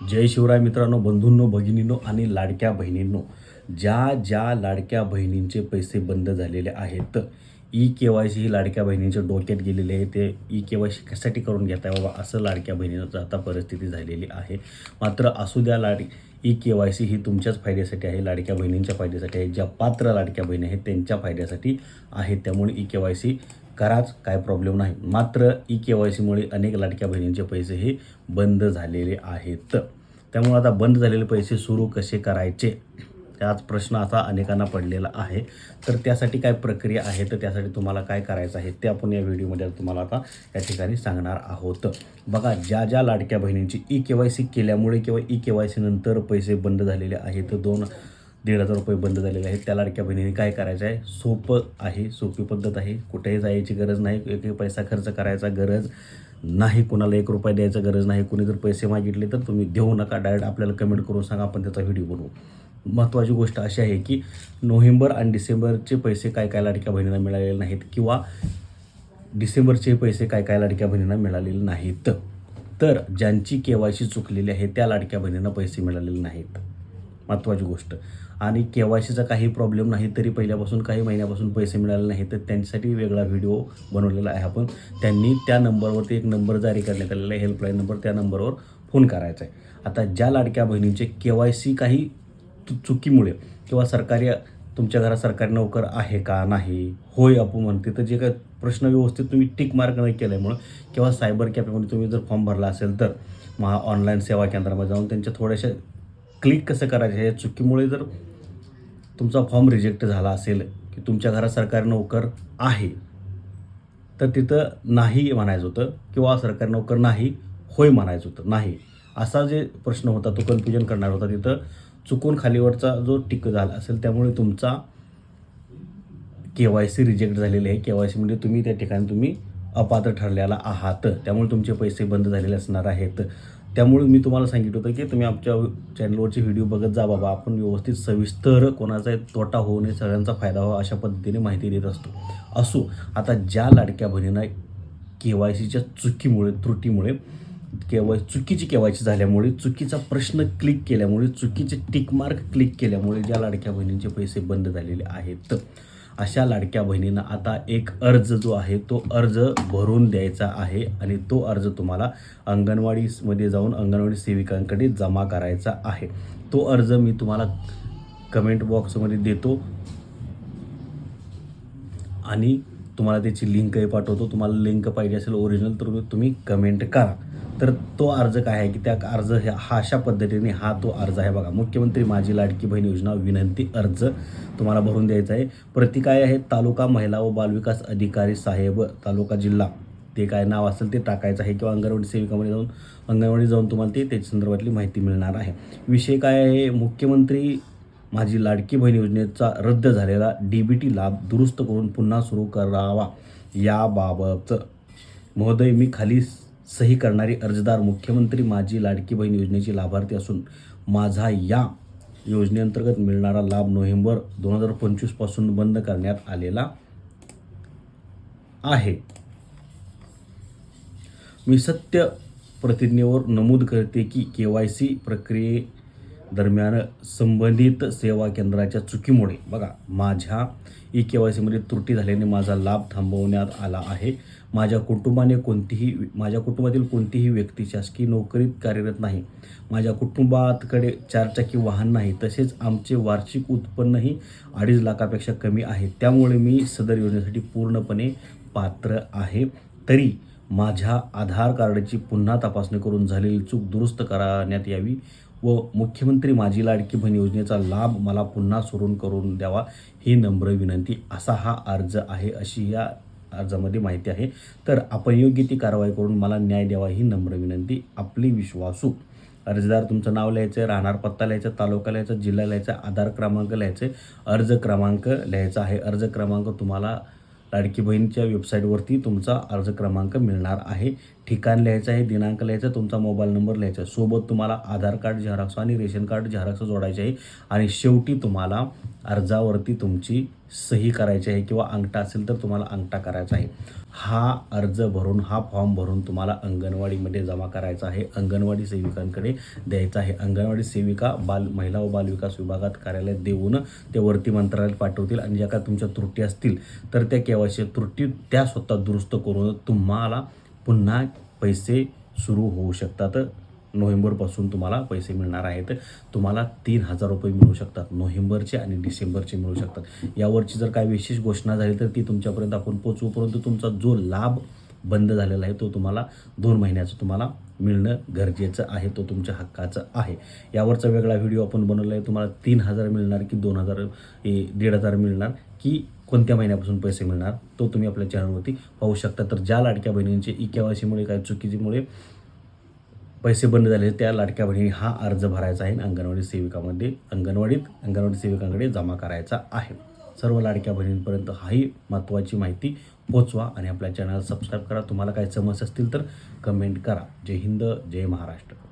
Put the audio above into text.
जय शिवराय मित्रांनो बंधूंनो भगिनींनो आणि लाडक्या बहिणींनो ज्या ज्या लाडक्या बहिणींचे पैसे बंद झालेले आहेत ई के वाय सी ही लाडक्या बहिणींच्या डोक्यात गेलेले आहे. ते ई के वाय सी कशासाठी करून घेताय बाबा? असं लाडक्या बहिणींचं आता परिस्थिती झालेली आहे. मात्र असू द्या लाड ई के वाय सी ही तुमच्याच फायद्यासाठी आहे लाडक्या बहिणींच्या फायद्यासाठी आहे. ज्या पात्र लाडक्या बहिणी आहेत त्यांच्या फायद्यासाठी आहे. त्यामुळे ई के वाय सी कराच काय प्रॉब्लेम नाही. मात्र ई के वाय सीमुळे अनेक लाडक्या बहिणींचे पैसे हे बंद झालेले आहेत. त्यामुळे आता बंद झालेले पैसे सुरू कसे करायचे? त्याच प्रश्न असा अनेकांना पडलेला आहे. तर त्यासाठी काय प्रक्रिया आहे? तर त्यासाठी तुम्हाला काय करायचं आहे? ते आपण या व्हिडिओमध्ये तुम्हाला आता या ठिकाणी सांगणार आहोत. बघा ज्या ज्या लाडक्या बहिणींची ई के वाय सी केल्यामुळे किंवा ई के वाय सी नंतर पैसे बंद झालेले आहेत दोन दीड हजार रुपये बंद झालेले आहेत. त्या लाडक्या बहिणीने काय करायचं आहे सोपं आहे सोपी पद्धत आहे. कुठेही जायची गरज नाही. एक एक पैसा खर्च करायचा गरज नाही. कुणाला एक रुपया द्यायचा गरज नाही. कुणी जर पैसे मागितले तर तुम्ही देऊ नका. डायरेक्ट आपल्याला कमेंट करून सांगा. आपण त्याचा व्हिडिओ बनवू. महत्त्वाची गोष्ट अशी आहे की नोव्हेंबर आणि डिसेंबरचे पैसे काय काय लाडक्या बहिणींना मिळालेले नाहीत किंवा डिसेंबरचे पैसे काय काय लाडक्या बहिणींना मिळालेले नाहीत. तर ज्यांची के वाय सी चुकलेली आहे त्या लाडक्या बहिणींना पैसे मिळालेले नाहीत. महत्त्वाची गोष्ट. आणि के वाय सीचा काही प्रॉब्लेम नाही तरी पहिल्यापासून काही महिन्यापासून पैसे मिळाले नाही तर त्यांच्यासाठी वेगळा व्हिडिओ बनवलेला आहे आपण. त्यांनी त्या नंबरवरती एक नंबर जारी करण्यात आलेला आहे हेल्पलाईन नंबर त्या नंबरवर फोन करायचा आहे. आता ज्या लाडक्या बहिणींचे के वाय सी काही चु- चुकीमुळे किंवा सरकारी तुमच्या घरात सरकारी नोकर आहे का? नाही. होय अपू म्हणते तर जे काय प्रश्न व्यवस्थित तुम्ही टिक मार्क नाही केल्यामुळं किंवा सायबर कॅफेमध्ये तुम्ही जर फॉर्म भरला असेल तर महा ऑनलाईन सेवा केंद्रामध्ये जाऊन त्यांच्या थोड्याशा क्लिक कसं करायचं? या चुकीमुळे जर तुमचा फॉर्म रिजेक्ट झाला असेल की तुमच्या घरात सरकारी नोकर आहे तर तिथं नाही म्हणायचं होतं किंवा सरकारी नोकर नाही होय म्हणायचं होतं नाही. असा जे प्रश्न होता तो कन्फ्युजन करणार होता. तिथं चुकून खालीवरचा जो टिक झाला असेल त्यामुळे तुमचा के वाय सी रिजेक्ट झालेली आहे. के वाय सी म्हणजे तुम्ही त्या ठिकाणी तुम्ही अपात्र ठरलेला आहात. त्यामुळे तुमचे पैसे बंद झालेले असणार आहेत. त्यामुळे मी तुम्हाला सांगितलं होतं की तुम्ही आमच्या चॅनलवरचे व्हिडिओ बघत जा बाबा. आपण व्यवस्थित सविस्तर कोणाचा तोटा होऊ नये सगळ्यांचा फायदा व्हावा अशा पद्धतीने माहिती देत असतो. असो आता ज्या लाडक्या बहिणींना के वाय सीच्या चुकीमुळे त्रुटीमुळे के वाय चुकीची के व्हाय सी झाल्यामुळे चुकीचा प्रश्न क्लिक केल्यामुळे चुकीचे टिक मार्क क्लिक केल्यामुळे ज्या लाडक्या बहिणींचे पैसे बंद झालेले आहेत अशा लाडक्या बहिणींना आता एक अर्ज जो आहे तो अर्ज भरून द्यायचा आहे आणि तो अर्ज तुम्हाला अंगणवाडीमध्ये जाऊन अंगणवाडी सेविकांकडे जमा करायचा आहे. तो अर्ज मी तुम्हाला कमेंट बॉक्समध्ये देतो आणि तुम्हाला त्याची लिंकही पाठवतो. तुम्हाला लिंक पाहिजे असेल ओरिजिनल तर तुम्ही कमेंट करा. तर तो अर्ज काय आहे की त्या अर्ज ह्या हा अशा पद्धतीने हा तो अर्ज आहे बघा. मुख्यमंत्री माझी लाडकी बहीण योजना विनंती अर्ज तुम्हाला भरून द्यायचा आहे. प्रति काय आहे? तालुका महिला व बालविकास अधिकारी साहेब तालुका जिल्हा. ते काय नाव असेल ते टाकायचं आहे किंवा अंगणवाडी सेविकामध्ये जाऊन अंगणवाडी जाऊन तुम्हाला ते त्याच्या संदर्भातली माहिती मिळणार आहे. विषय काय आहे? मुख्यमंत्री माझी लाडकी बहीण योजनेचा रद्द झालेला डी बी टी लाभ दुरुस्त करून पुन्हा सुरू करावा याबाबत. महोदय मी खाली सही करणारी अर्जदार मुख्यमंत्री माझी लाडकी बहीण योजनेची लाभार्थी असून माझा या योजनेअंतर्गत मिळणारा लाभ नोव्हेंबर दोन हजार पंचवीसपासून बंद करण्यात आलेला आहे. मी सत्य प्रतिज्ञेवर नमूद करते की के वाय सी प्रक्रिये दरम्यान संबंधित सेवा केंद्राच्या चुकीमुळे बघा माझ्या ई के वाय सीमध्ये त्रुटी झाल्याने माझा लाभ थांबवण्यात आला आहे. माझ्या कुटुंबाने कोणतीही माझ्या कुटुंबातील कोणतीही व्यक्ती शासकीय नोकरीत कार्यरत नाही. माझ्या कुटुंबातकडे चारचाकी वाहन नाही तसेच आमचे वार्षिक उत्पन्नही अडीच लाखापेक्षा कमी आहे. त्यामुळे मी सदर योजनेसाठी पूर्णपणे पात्र आहे. तरी माझ्या आधार कार्डची पुन्हा तपासणी करून झालेली चूक दुरुस्त करण्यात यावी व मुख्यमंत्री माझी लाडकी बहीण योजनेचा लाभ मला पुन्हा सुरून करून द्यावा ही नम्र विनंती असा हा अर्ज आहे अशी या अर्जामध्ये माहिती आहे. तर आपण योग्य ती कारवाई करून मला न्याय द्यावा ही नम्र विनंती आपली विश्वासू. अर्जदार तुमचं नाव लिहायचं आहे राहणार पत्ता लिहायचा तालुका लिहायचा जिल्हा लिहायचा आधार क्रमांक लिहायचे अर्ज क्रमांक लिहायचा आहे. अर्ज क्रमांक तुम्हाला लाडकी बहीणच्या वेबसाईटवरती तुमचा अर्ज क्रमांक मिळणार आहे. ठिकाण लिहायचं आहे दिनांक लिहायचा तुमचा मोबाईल नंबर लिहायचा आहे. सोबत तुम्हाला आधार कार्ड झेरॉक्स आणि रेशन कार्ड झेरॉक्स जोडायचे आहे. आणि शेवटी तुम्हाला अर्जावरती तुमची सही करायची आहे किंवा अंगठा असेल तर तुम्हाला अंगठा करायचा आहे. हा अर्ज भरून हा फॉर्म भरून तुम्हाला अंगणवाडीमध्ये जमा करायचा आहे. अंगणवाडी सेविकांकडे द्यायचा आहे. अंगणवाडी सेविका बाल महिला व बालविकास विभागात कार्यालय देऊन ते वरती मंत्रालयात पाठवतील. आणि ज्या का तुमच्या त्रुटी असतील तर त्या केवायसी त्रुटी त्या स्वतः दुरुस्त करून तुम्हाला पुन्हा पैसे सुरू होऊ शकतात. नोव्हेंबरपासून तुम्हाला पैसे मिळणार आहेत. तुम्हाला तीन हजार रुपये मिळू शकतात. नोव्हेंबरचे आणि डिसेंबरचे मिळू शकतात. यावरची जर काय विशेष घोषणा झाली तर ती तुमच्यापर्यंत आपण पोचवू परंतु तुमचा जो लाभ बंद झालेला आहे तो तुम्हाला दोन महिन्याचं तुम्हाला मिळणं गरजेचं आहे. तो तुमच्या हक्काचं आहे. यावरचा वेगळा व्हिडिओ आपण बनवला आहे. तुम्हाला तीन हजार मिळणार की दोन हजार ए, दीड हजार मिळणार की कोणत्या महिन्यापासून पैसे मिळणार तो तुम्ही आपल्या चॅनलवरती पाहू शकता. तर ज्या लाडक्या बहिणींचे ई काय चुकीमुळे पैसे बंद झाले त्या लाडक्या बहिणी हा अर्ज भरायचा आहे आणि अंगणवाडी सेविकामध्ये अंगणवाडीत अंगणवाडी सेविकांकडे जमा करायचा आहे. सर्व लाडक्या बहिणींपर्यंत हाही महत्त्वाची माहिती पोचवा आणि आपल्या चॅनल सबस्क्राईब करा. तुम्हाला काही समस्या असतील तर कमेंट करा. जय हिंद जय महाराष्ट्र.